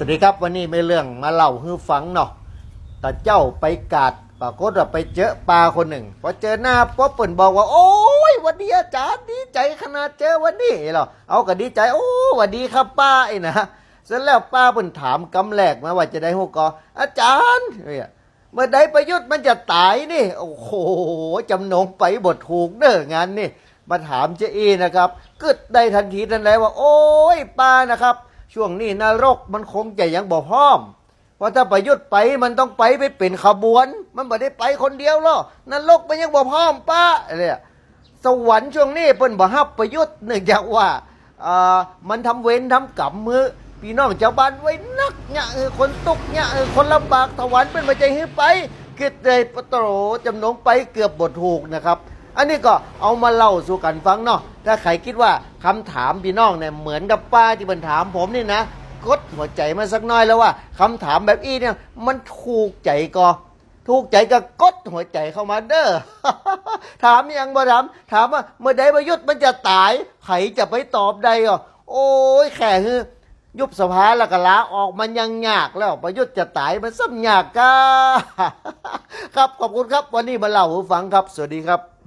สวัสดีครับวันนี้ไม่เรื่องมาเล่าให้ฟังเนาะแต่เจ้าไปกาดปรากฏว่าไปเจอปลาคนหนึ่งพอเจอหน้าป๊บเปิ่นบอกว่า โอ้ยวันนี้อาจารย์ดีใจขนาดเจอวันนี้เหรอเอาก็ดีใจโอ้วันดีครับป้าไอ้นะเสร็จแล้วป้าเปิ่นถามกำแรกมาว่าจะได้หัวกออาจารย์เนี่ยเมื่อใดประยุทธ์มันจะตายนี่ โอ้โหจำนงไปบทถูกเด้องานนี่มาถามเจอีนะครับกึดได้ทันทีทันใดว่า โอ้ยป้านะครับ ช่วงนี้นรกมันคงจะยังบ่พร้อมเพราะถ้าประยุทธ์ไปมันต้องไปไปเป็นขบวน มันไม่ได้ไปคนเดียวหรอกนรกมันยังบ่พร้อมป้าเนี่ยสวรรค์ช่วงนี้เปิ้นบ่ฮับประยุทธ์เนื่องจากว่าอ่ามันทำเวรทำกรรมมือพี่น้องชาวบ้านไว้นักเนี่ยเออคนตุกเนี่ยเออคนลำบากสวรรค์เป็นมาใจให้ไปเกิดเลยปะโตรจำนงไปเกือบบทถูกนะครับ อันนี้ก็เอามาเล่าสู่กันฟังเนาะถ้าใครคิดว่าคำถามพี่น้องเนี่ยเหมือนกับป้าที่มันถามผมนี่นะกดหัวใจมาสักน้อยแล้วว่าคำถามแบบอี้เนี่ยมันถูกใจก็ถูกใจก็กดหัวใจเข้ามาเด้อ ถามยังบ่ถาม ถามว่าเมื่อใดประยุทธ์มันจะตายไผจะไปตอบได้ก็โอ้ยแค่คือยุบสภาแล้วก็ลาออกมันยังยากแล้วประยุทธ์จะตายมันซ้ำยากกาครับขอบคุณครับวันนี้มาเล่าให้ฟังครับ สวัสดีครับ